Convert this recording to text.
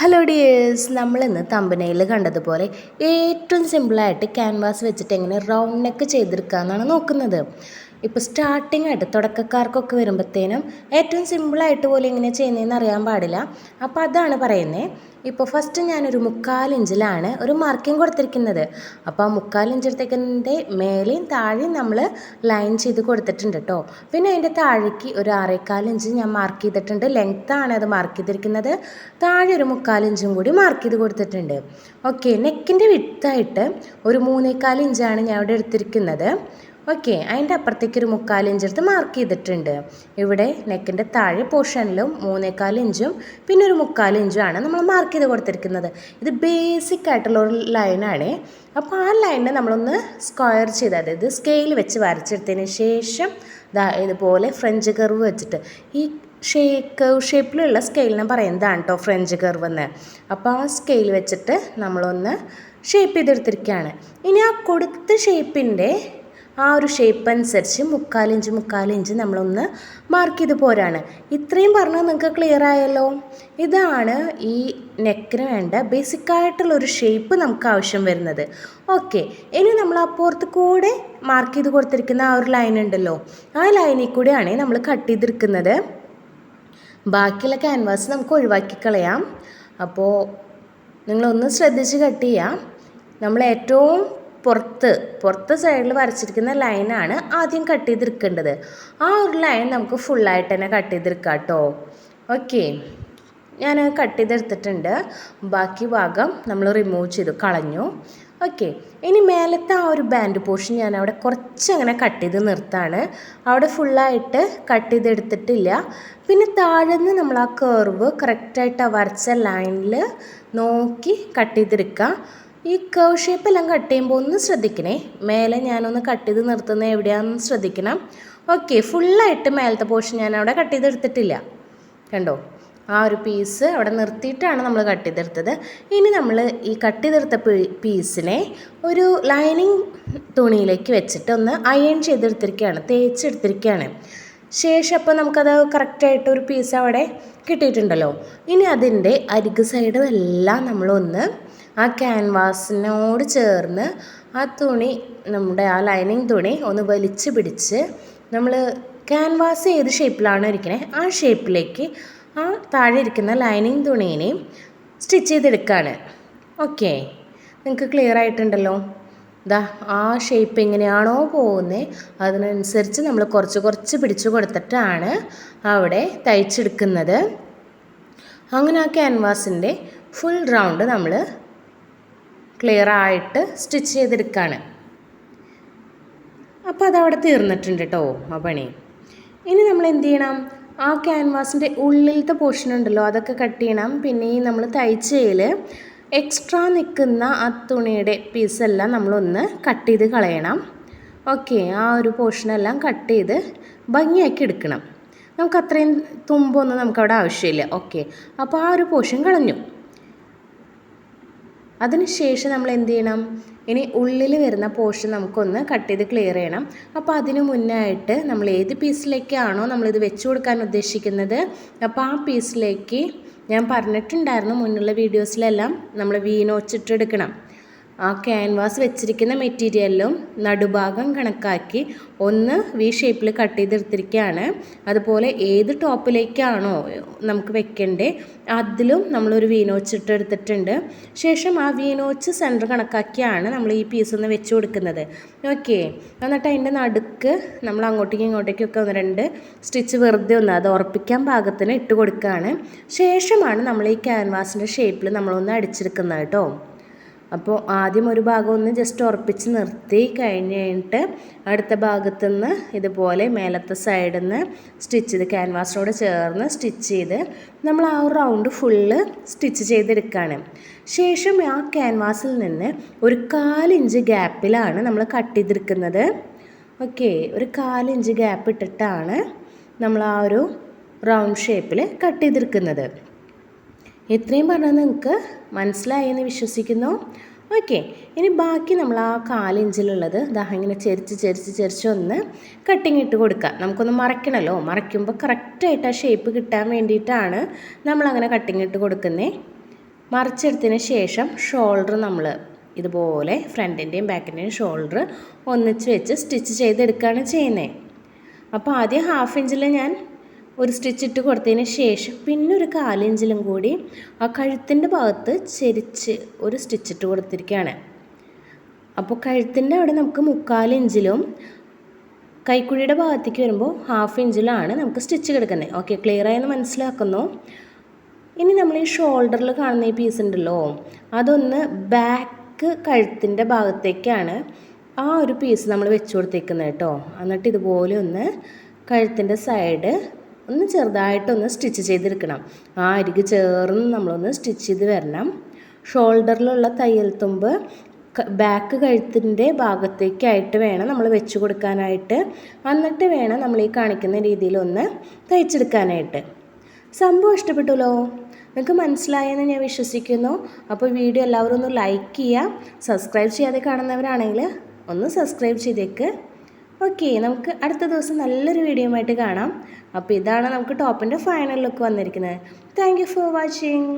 Hello dears നമ്മളിന്ന് തമ്പനയിൽ കണ്ടതുപോലെ ഏറ്റവും സിമ്പിളായിട്ട് ക്യാൻവാസ് വെച്ചിട്ട് എങ്ങനെ റൗണ്ട് നെക്ക് ചെയ്തെടുക്കാമെന്നാണ് നോക്കുന്നത്. ഇപ്പോൾ സ്റ്റാർട്ടിംഗ് ആയിട്ട് തുടക്കക്കാർക്കൊക്കെ വരുമ്പോഴത്തേനും ഏറ്റവും സിമ്പിളായിട്ട് പോലും ഇങ്ങനെ ചെയ്യുന്നതെന്ന് അറിയാൻ പാടില്ല. അപ്പോൾ അതാണ് പറയുന്നത് ഇപ്പോൾ ഫസ്റ്റ് ഞാനൊരു മുക്കാൽ ഇഞ്ചിലാണ് ഒരു മാർക്കിംഗ് കൊടുത്തിരിക്കുന്നത്. അപ്പോൾ ആ മുക്കാൽ ഇഞ്ചെടുത്തേക്കിന്റെ മേലെയും താഴെയും നമ്മൾ ലൈൻ ചെയ്ത് കൊടുത്തിട്ടുണ്ട് കേട്ടോ പിന്നെ അതിന്റെ താഴേക്ക് ഒരു ആറേക്കാൽ ഇഞ്ച് ഞാൻ മാർക്ക് ചെയ്തിട്ടുണ്ട്. ലെങ്ത്താണ് അത് മാർക്ക് ചെയ്തിരിക്കുന്നത്. താഴെ ഒരു മുക്കാൽ ഇഞ്ചും കൂടി മാർക്ക് ചെയ്ത് കൊടുത്തിട്ടുണ്ട്. ഓക്കെ നെക്കിന്റെ വിട്ടായിട്ട് ഒരു മൂന്നേക്കാൽ ഇഞ്ചാണ് ഞാൻ ഇവിടെ എടുത്തിരിക്കുന്നത്. ഓക്കെ അതിന്റെ അപ്പുറത്തേക്ക് ഒരു എടുത്ത് മാർക്ക് ചെയ്തിട്ടുണ്ട്. ഇവിടെ നെക്കിന്റെ താഴെ പോർഷനിലും മൂന്നേക്കാൽ ഇഞ്ചും പിന്നെ ഒരു മുക്കാൽ ആണ് നമ്മൾ മാർക്ക് ചെയ്ത് കൊടുത്തിരിക്കുന്നത്. ഇത് ബേസിക് ആയിട്ടുള്ള ഒരു ലൈനാണ് അപ്പോൾ ആ ലൈനിനെ നമ്മളൊന്ന് സ്ക്വയർ ചെയ്ത് അതായത് സ്കെയിൽ വെച്ച് വരച്ചെടുത്തതിന് ശേഷം ഇതുപോലെ ഫ്രഞ്ച് കർവ് വെച്ചിട്ട് ഈ ഷേ കർവ് ഷേപ്പിലുള്ള സ്കെയിലിനെ പറയുന്നതാണ് കേട്ടോ ഫ്രഞ്ച് കർവ് എന്ന്. അപ്പോൾ ആ സ്കെയിൽ വെച്ചിട്ട് നമ്മളൊന്ന് ഷേപ്പ് ചെയ്തെടുത്തിരിക്കുകയാണ്. ഇനി ആ കൊടുത്ത ഷേപ്പിന്റെ ആ ഒരു ഷേപ്പ് അനുസരിച്ച് മുക്കാലിഞ്ച് മുക്കാലിഞ്ച് നമ്മളൊന്ന് മാർക്ക് ചെയ്ത് പോരാണ്. ഇത്രയും പറഞ്ഞാൽ നിങ്ങൾക്ക് ക്ലിയർ ആയല്ലോ? ഇതാണ് ഈ നെക്കിന് വേണ്ട ബേസിക് ബേസിക്കായിട്ടുള്ളൊരു ഷേപ്പ് നമുക്ക് ആവശ്യം വരുന്നത്. ഓക്കെ ഇനി നമ്മൾ അപ്പുറത്ത് കൂടെ മാർക്ക് ചെയ്ത് കൊടുത്തിരിക്കുന്ന ആ ഒരു ലൈൻ ഉണ്ടല്ലോ. ആ ലൈനിൽ കൂടെയാണ് നമ്മൾ കട്ട് ചെയ്തിരിക്കുന്നത്. ബാക്കിയുള്ള ക്യാൻവാസ് നമുക്ക് ഒഴിവാക്കി കളയാം. അപ്പോൾ നിങ്ങളൊന്ന് ശ്രദ്ധിച്ച് കട്ട് ചെയ്യാം. നമ്മൾ ഏറ്റവും പുറത്ത് പുറത്ത് സൈഡിൽ വരച്ചിരിക്കുന്ന ലൈനാണ് ആദ്യം കട്ട് ചെയ്തിരിക്കേണ്ടത്. ആ ഒരു ലൈൻ നമുക്ക് ഫുള്ളായിട്ട് തന്നെ കട്ട് ചെയ്തെടുക്കാം കേട്ടോ ഓക്കെ ഞാൻ കട്ട് ചെയ്തെടുത്തിട്ടുണ്ട്. ബാക്കി ഭാഗം നമ്മൾ റിമൂവ് ചെയ്തു കളഞ്ഞു. ഓക്കെ ഇനി മേലത്തെ ആ ഒരു ബാൻഡ് പോർഷൻ ഞാൻ അവിടെ കുറച്ച് അങ്ങനെ കട്ട് ചെയ്ത് നിർത്താണ്. അവിടെ ഫുള്ളായിട്ട് കട്ട് ചെയ്തെടുത്തിട്ടില്ല. പിന്നെ താഴെ നിന്ന് നമ്മൾ ആ കേർവ് കറക്റ്റായിട്ട് ആ വരച്ച ലൈനിൽ നോക്കി കട്ട് ചെയ്തെടുക്കുക ഈ കവ് ഷേപ്പെല്ലാം കട്ട് ചെയ്യുമ്പോൾ ഒന്ന് ശ്രദ്ധിക്കണേ. മേലെ ഞാനൊന്ന് കട്ട് ചെയ്ത് നിർത്തുന്നത് എവിടെയാണെന്ന് ശ്രദ്ധിക്കണം. ഓക്കെ ഫുള്ളായിട്ട് മേലത്തെ പോർഷൻ ഞാൻ അവിടെ കട്ട് ചെയ്തെടുത്തിട്ടില്ല. കണ്ടോ? ആ ഒരു പീസ് അവിടെ നിർത്തിയിട്ടാണ് നമ്മൾ കട്ട് ചെയ്തെടുത്തത്. ഇനി നമ്മൾ ഈ കട്ട് ചെയ്തെടുത്ത പീസിനെ ഒരു ലൈനിങ് തുണിയിലേക്ക് വെച്ചിട്ട് ഒന്ന് അയൺ ചെയ്തെടുത്തിരിക്കുകയാണ് തേച്ചെടുത്തിരിക്കുകയാണ് ശേഷം അപ്പോൾ നമുക്കത് കറക്റ്റായിട്ട് ഒരു പീസ് അവിടെ കിട്ടിയിട്ടുണ്ടല്ലോ. ഇനി അതിന്റെ അരിക് സൈഡും നമ്മളൊന്ന് ആ ക്യാൻവാസിനോട് ചേർന്ന് ആ തുണി നമ്മുടെ ആ ലൈനിങ് തുണി ഒന്ന് വലിച്ച് പിടിച്ച് നമ്മൾ ക്യാൻവാസ് ഏത് ഷേപ്പിലാണോ ഇരിക്കണേ ആ ഷേപ്പിലേക്ക് ആ താഴെ ഇരിക്കുന്ന ലൈനിങ് തുണീനെയും സ്റ്റിച്ച് ചെയ്തെടുക്കുകയാണ് ഓക്കെ. നിങ്ങൾക്ക് ക്ലിയർ ആയിട്ടുണ്ടല്ലോ? ദാ ആ ഷേപ്പ് എങ്ങനെയാണോ പോകുന്നത് അതിനനുസരിച്ച് നമ്മൾ കുറച്ച് കുറച്ച് പിടിച്ചു കൊടുത്തിട്ടാണ് അവിടെ തയ്ച്ചെടുക്കുന്നത്. അങ്ങനെ ആ ക്യാൻവാസിന്റെ ഫുൾ റൗണ്ട് നമ്മൾ ക്ലിയർ ആയിട്ട് സ്റ്റിച്ച് ചെയ്തെടുക്കുകയാണ് അപ്പോൾ അതവിടെ തീർന്നിട്ടുണ്ട് കേട്ടോ ആ പണി ഇനി നമ്മൾ എന്ത് ചെയ്യണം? ആ ക്യാൻവാസിന്റെ ഉള്ളിലത്തെ പോർഷൻ ഉണ്ടല്ലോ അതൊക്കെ കട്ട് ചെയ്യണം. പിന്നെ ഈ നമ്മൾ തയ്ച്ചതിൽ എക്സ്ട്രാ നിൽക്കുന്ന ആ തുണിയുടെ പീസെല്ലാം നമ്മളൊന്ന് കട്ട് ചെയ്ത് കളയണം. ഓക്കെ ആ ഒരു പോർഷനെല്ലാം കട്ട് ചെയ്ത് ഭംഗിയാക്കി എടുക്കണം. നമുക്ക് അത്രയും തുമ്പൊന്നും നമുക്കവിടെ ആവശ്യമില്ല. ഓക്കെ അപ്പോൾ ആ ഒരു പോർഷൻ കളഞ്ഞു. അതിനുശേഷം നമ്മൾ എന്ത് ചെയ്യണം? ഇനി ഉള്ളിൽ വരുന്ന പോർഷൻ നമുക്കൊന്ന് കട്ട് ചെയ്ത് ക്ലിയർ ചെയ്യണം. അപ്പോൾ അതിന് മുന്നായിട്ട് നമ്മൾ ഏത് പീസിലേക്കാണോ നമ്മളിത് വെച്ച് കൊടുക്കാൻ ഉദ്ദേശിക്കുന്നത്? അപ്പോൾ ആ പീസിലേക്ക് ഞാൻ പറഞ്ഞിട്ടുണ്ടായിരുന്നു മുന്നുള്ള വീഡിയോസിലെല്ലാം നമ്മൾ വീനോച്ചിട്ടെടുക്കണം ആ ക്യാൻവാസ് വെച്ചിരിക്കുന്ന മെറ്റീരിയലിലും നടുഭാഗം കണക്കാക്കി ഒന്ന് വി ഷേപ്പിൽ കട്ട് ചെയ്തെടുത്തിരിക്കുകയാണ് അതുപോലെ ഏത് ടോപ്പിലേക്കാണോ നമുക്ക് വെക്കേണ്ടേ അതിലും നമ്മളൊരു വീനോച്ച് ഇട്ടെടുത്തിട്ടുണ്ട് ശേഷം ആ വീനോച്ച് സെന്റർ കണക്കാക്കിയാണ് നമ്മൾ ഈ പീസ് ഒന്ന് വെച്ച് കൊടുക്കുന്നത്. ഓക്കെ എന്നിട്ട് അതിന്റെ നടുക്ക് നമ്മൾ അങ്ങോട്ടേക്കും ഇങ്ങോട്ടേക്കൊക്കെ ഒന്ന് രണ്ട് സ്റ്റിച്ച് വെറുതെ ഒന്ന് അത് ഉറപ്പിക്കാൻ പാകത്തിന് ഇട്ട് കൊടുക്കുകയാണ്. ശേഷമാണ് നമ്മൾ ഈ ക്യാൻവാസിന്റെ ഷേപ്പിൽ നമ്മളൊന്ന് അടിച്ചെടുക്കുന്നത് കേട്ടോ. അപ്പോൾ ആദ്യം ഒരു ഭാഗം ഒന്ന് ജസ്റ്റ് ഉറപ്പിച്ച് നിർത്തി. കഴിഞ്ഞ് കഴിഞ്ഞിട്ട് അടുത്ത ഭാഗത്തു നിന്ന് ഇതുപോലെ മേലത്തെ സൈഡിൽ നിന്ന് സ്റ്റിച്ച് ചെയ്ത് ക്യാൻവാസിനോട് ചേർന്ന് സ്റ്റിച്ച് ചെയ്ത് നമ്മൾ ആ ഒരു റൗണ്ട് ഫുള്ള് സ്റ്റിച്ച് ചെയ്തെടുക്കുകയാണ് ശേഷം ആ ക്യാൻവാസിൽ നിന്ന് ഒരു കാലിഞ്ച് ഗ്യാപ്പിലാണ് നമ്മൾ കട്ട് ചെയ്തെടുക്കുന്നത്. ഓക്കെ ഒരു കാലിഞ്ച് ഗ്യാപ്പ് ഇട്ടിട്ടാണ് നമ്മൾ ആ ഒരു റൗണ്ട് ഷേപ്പിൽ കട്ട് ചെയ്തെടുക്കുന്നത്. ഇത്രയും പറഞ്ഞാൽ നിങ്ങൾക്ക് മനസ്സിലായെന്ന് വിശ്വസിക്കുന്നു. ഓക്കെ ഇനി ബാക്കി നമ്മൾ ആ കാലിഞ്ചിലുള്ളത് ദാ ഇങ്ങനെ ചെരിച്ച് ചെരിച്ച് ചെരിച്ച് ഒന്ന് കട്ടിങ് ഇട്ട് കൊടുക്കുക. നമുക്കൊന്ന് മറയ്ക്കണമല്ലോ മറയ്ക്കുമ്പോൾ കറക്റ്റായിട്ട് ആ ഷേപ്പ് കിട്ടാൻ വേണ്ടിയിട്ടാണ് നമ്മളങ്ങനെ കട്ടിങ് ഇട്ട് കൊടുക്കുന്നത് മറിച്ചെടുത്തതിന് ശേഷം ഷോൾഡർ നമ്മൾ ഇതുപോലെ ഫ്രണ്ടിന്റെയും ബാക്കിന്റെയും ഷോൾഡർ ഒന്നിച്ച് വെച്ച് സ്റ്റിച്ച് ചെയ്തെടുക്കുകയാണ് ചെയ്യുന്നത് അപ്പോൾ ആദ്യം ഹാഫ് ഇഞ്ചിൽ ഞാൻ ഒരു സ്റ്റിച്ച് ഇട്ട് കൊടുത്തതിന് ശേഷം പിന്നെ ഒരു കാലിഞ്ചിലും കൂടി ആ കഴുത്തിന്റെ ഭാഗത്ത് ചെരിച്ച് ഒരു സ്റ്റിച്ച് ഇട്ട് കൊടുത്തിരിക്കുകയാണ്. അപ്പോൾ കഴുത്തിന്റെ അവിടെ നമുക്ക് മുക്കാലിഞ്ചിലും കൈക്കുഴിയുടെ ഭാഗത്തേക്ക് വരുമ്പോൾ ഹാഫ് ഇഞ്ചിലാണ് നമുക്ക് സ്റ്റിച്ച് കിടക്കുന്നത്. ഓക്കെ ക്ലിയർ ആയെന്ന് മനസ്സിലാക്കുന്നു. ഇനി നമ്മൾ ഈ ഷോൾഡറിൽ കാണുന്ന ഈ പീസ് ഉണ്ടല്ലോ അതൊന്ന് ബാക്ക് കഴുത്തിന്റെ ഭാഗത്തേക്കാണ് ആ ഒരു പീസ് നമ്മൾ വെച്ച് കൊടുത്തേക്കുന്നത് കേട്ടോ. എന്നിട്ട് ഇതുപോലെ ഒന്ന് കഴുത്തിന്റെ സൈഡ് ഒന്ന് ചെറുതായിട്ടൊന്ന് സ്റ്റിച്ച് ചെയ്തെടുക്കണം. ആ അരിക്ക് ചേർന്ന് നമ്മളൊന്ന് സ്റ്റിച്ച് ചെയ്ത് വരണം. ഷോൾഡറിലുള്ള തയ്യൽ തുമ്പ് ബാക്ക് കഴുത്തിന്റെ ഭാഗത്തേക്കായിട്ട് വേണം നമ്മൾ വെച്ച് കൊടുക്കാനായിട്ട്. എന്നിട്ട് വേണം നമ്മൾ ഈ കാണിക്കുന്ന രീതിയിലൊന്ന് തയ്ച്ചെടുക്കാനായിട്ട്. സംഭവം ഇഷ്ടപ്പെട്ടല്ലോ? നിങ്ങൾക്ക് മനസ്സിലായെന്ന് ഞാൻ വിശ്വസിക്കുന്നു. അപ്പോൾ വീഡിയോ എല്ലാവരും ഒന്ന് ലൈക്ക് ചെയ്യുക. സബ്സ്ക്രൈബ് ചെയ്യാതെ കാണുന്നവരാണെങ്കിൽ ഒന്ന് സബ്സ്ക്രൈബ് ചെയ്തേക്ക്. ഓക്കെ നമുക്ക് അടുത്ത ദിവസം നല്ലൊരു വീഡിയോ ആയിട്ട് കാണാം. അപ്പോൾ ഇതാണ് നമുക്ക് ടോപ്പിന്റെ ഫൈനൽ ലുക്ക് വന്നിരിക്കുന്നത്. Thank for watching